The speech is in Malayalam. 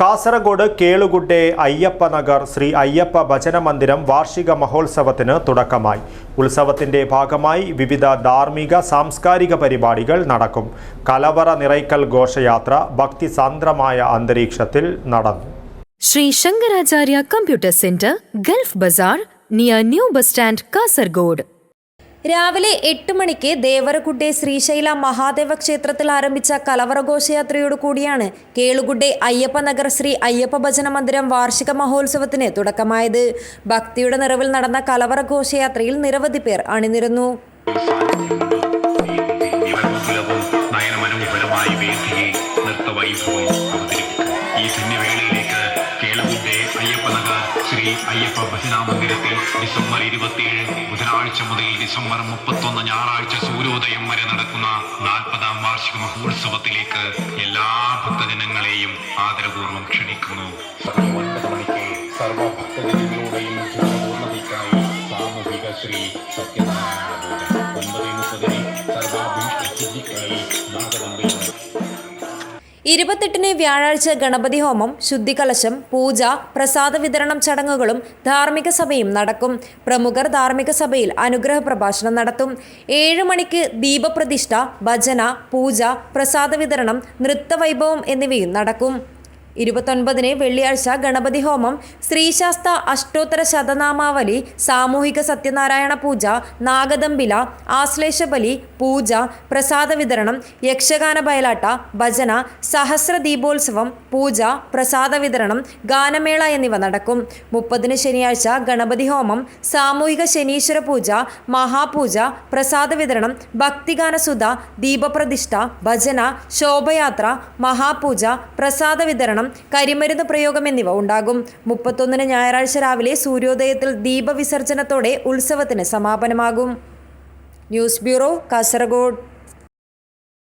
കാസർഗോഡ് കേളുകുട്ടെ അയ്യപ്പ നഗർ ശ്രീ അയ്യപ്പ ഭജന മന്ദിരം വാർഷിക മഹോത്സവത്തിന് തുടക്കമായി. ഉത്സവത്തിന്റെ ഭാഗമായി വിവിധ ധാർമ്മിക സാംസ്കാരിക പരിപാടികൾ നടക്കും. കലവറ നിറയ്ക്കൽ ഘോഷയാത്ര ഭക്തിസാന്ദ്രമായ അന്തരീക്ഷത്തിൽ നടന്നു. Shri Shankaracharya computer centre Gulf Bazar near new bus stand Kasaragod. രാവിലെ എട്ട് മണിക്ക് ദേവരകുഡ്ടെ ശ്രീശൈല മഹാദേവ ക്ഷേത്രത്തിൽ ആരംഭിച്ച കലവറ കൂടിയാണ് അയ്യപ്പ നഗർ ശ്രീ അയ്യപ്പ ഭജന മന്ദിരം വാർഷിക മഹോത്സവത്തിന് തുടക്കമായത്. ഭക്തിയുടെ നിറവിൽ നടന്ന കലവറ ഘോഷയാത്രയിൽ നിരവധി പേർ അണിനിരുന്നു. ഈ ധന്യവേളയിലേക്ക് കേളുകുന്റെ അയ്യപ്പനഗർ ശ്രീ അയ്യപ്പ ഭജനാമന്ദിരത്തിൽ ഡിസംബർ ഇരുപത്തിയേഴ് ബുധനാഴ്ച മുതൽ ഡിസംബർ മുപ്പത്തൊന്ന് ഞായറാഴ്ച സൂര്യോദയം വരെ നടക്കുന്ന നാൽപ്പതാം വാർഷിക മഹോത്സവത്തിലേക്ക് എല്ലാ ഭക്തജനങ്ങളെയും ആദരപൂർവം ക്ഷണിക്കുന്നു. ശ്രീ സത്യനാരായണ ഒമ്പതേ മുപ്പതിന് സർവാഭീഷ്ടസിദ്ധിക്കായി നാഗദമ്പതികൾ ഇരുപത്തെട്ടിന് വ്യാഴാഴ്ച ഗണപതി ഹോമം ശുദ്ധികലശം പൂജ പ്രസാദ വിതരണം ചടങ്ങുകളും ധാർമ്മിക സഭയും നടക്കും. പ്രമുഖർ ധാർമ്മിക സഭയിൽ അനുഗ്രഹ പ്രഭാഷണം നടത്തും. ഏഴ് മണിക്ക് ദീപപ്രതിഷ്ഠ ഭജന പൂജ പ്രസാദ വിതരണം നൃത്തവൈഭവം എന്നിവയും നടക്കും. ഇരുപത്തൊൻപതിന് വെള്ളിയാഴ്ച ഗണപതി ഹോമം ശ്രീശാസ്ത അഷ്ടോത്തര ശതനാമാവലി സാമൂഹിക സത്യനാരായണ പൂജ നാഗദമ്പില ആശ്ലേഷബലി പൂജ പ്രസാദ വിതരണം യക്ഷഗാന ബയലാട്ട ഭജന സഹസ്ര ദീപോത്സവം പൂജ പ്രസാദ വിതരണം ഗാനമേള എന്നിവ നടക്കും. മുപ്പതിന് ശനിയാഴ്ച ഗണപതി ഹോമം സാമൂഹിക ശനീശ്വര പൂജ മഹാപൂജ പ്രസാദ വിതരണം ഭക്തിഗാനസുധ ദീപപ്രതിഷ്ഠ ഭജന ശോഭയാത്ര മഹാപൂജ പ്രസാദ വിതരണം കരിമരുന്ന് പ്രയോഗം എന്നിവ ഉണ്ടാകും. മുപ്പത്തൊന്നിന് ഞായറാഴ്ച രാവിലെ സൂര്യോദയത്തിൽ ദീപവിസർജനത്തോടെ ഉത്സവത്തിന് സമാപനമാകും. News bureau Kasaragod.